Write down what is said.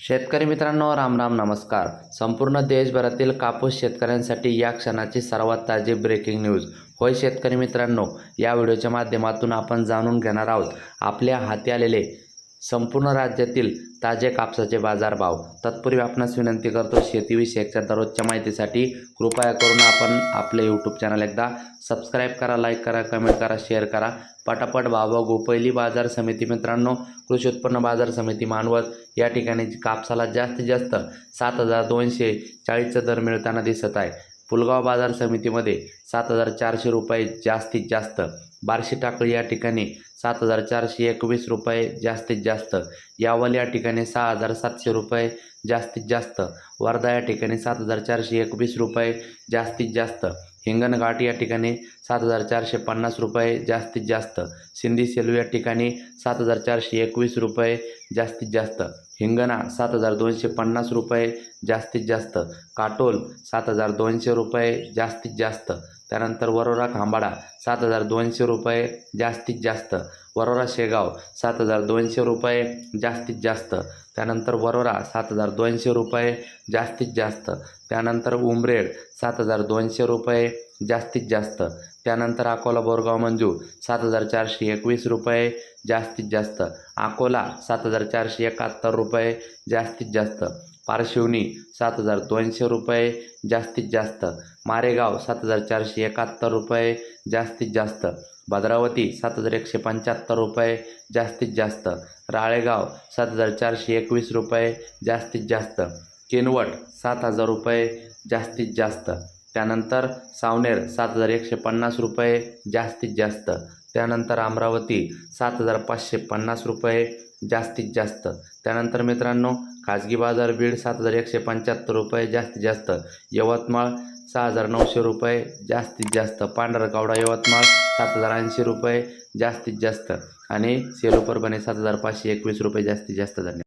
शेतकरी मित्रांनो राम राम नमस्कार. संपूर्ण देशभरातील कापूस शेतकऱ्यांसाठी या क्षणाची सर्वात ताजी ब्रेकिंग न्यूज होय शेतकरी मित्रांनो या व्हिडिओच्या माध्यमातून आपण जाणून घेणार आहोत आपल्या हाती आलेले संपूर्ण राज्यातील ताजे कापसाचे बाजारभाव. तत्पूर्वी आपणास विनंती करतो शेतीविषयकच्या दररोजच्या माहितीसाठी कृपया करून आपण आपले यूट्यूब चॅनल एकदा सबस्क्राईब करा लाईक करा कमेंट करा शेअर करा. पटापट भाव गोपैली बाजार समिती मित्रांनो कृषी उत्पन्न बाजार समिती मानवत या ठिकाणी कापसाला जास्तीत जास्त सात हजार दोनशे चाळीसचा दर मिळताना दिसत आहे. फुलगाव बाजार समितीमध्ये सात हजार चारशे रुपये जास्तीत जास्त. बार्शी टाकळी या ठिकाणी सात हजार चारशे एकवीस रुपये जास्तीत जास्त. यावल या ठिकाणी सहा हजार सातशे रुपये जास्तीत जास्त. वर्धा या ठिकाणी सात हजार चारशे एकवीस रुपये जास्तीत जास्त. हिंगणघाट या ठिकाणी सात हजार चारशे पन्नास रुपये जास्तीत जास्त. सिंधी सेलू या ठिकाणी सात हजार चारशे एकवीस रुपये जास्तीत जास्त. हिंगणा सात हजार दोनशे पन्नास रुपये जास्तीत जास्त. काटोल सात हजार दोनशे रुपये जास्तीत जास्त. त्यानंतर वरोरा खांबाडा सात हजार दोनशे रुपये जास्तीत जास्त. वरोरा शेगाव सात हजार दोनशे रुपये जास्तीत जास्त. त्यानंतर वरोरा सात हजार दोनशे रुपये जास्तीत जास्त. त्यानंतर उमरेड सात हजार दोनशे रुपये जास्तीत जास्त. त्यानंतर अकोला बोरगाव मंजू सात हजार चारशे एकवीस रुपये जास्तीत जास्त. अकोला सात हजार चारशे एकाहत्तर रुपये जास्तीत जास्त. पारशिवनी सात हजार दोनशे रुपये जास्तीत जास्त. मारेगाव सात हजार चारशे एकाहत्तर रुपये जास्तीत जास्त. भद्रावती सात हजार एकशे पंच्याहत्तर रुपये जास्तीत जास्त. राळेगाव सात हजार चारशे एकवीस रुपये जास्तीत जास्त. किनवट सात हजार रुपये जास्तीत जास्त. त्यानंतर सावनेर सात हजार एकशे पन्नास रुपये जास्तीत जास्त. त्यानंतर अमरावती सात हजार पाचशे पन्नास रुपये जास्तीत जास्त. त्यानंतर मित्रांनो खाजगी बाजार बीड सात हजार एकशे पंच्याहत्तर रुपये जास्तीत जास्त. यवतमाळ सहा हजार नऊशे रुपये जास्तीत जास्त. पांढरकावडा यवतमाळ सात हजार ऐंशी रुपये जास्तीत जास्त. आणि सेलू परभणी सात हजार पाचशे एकवीस रुपये जास्तीत जास्त धन्यवाद.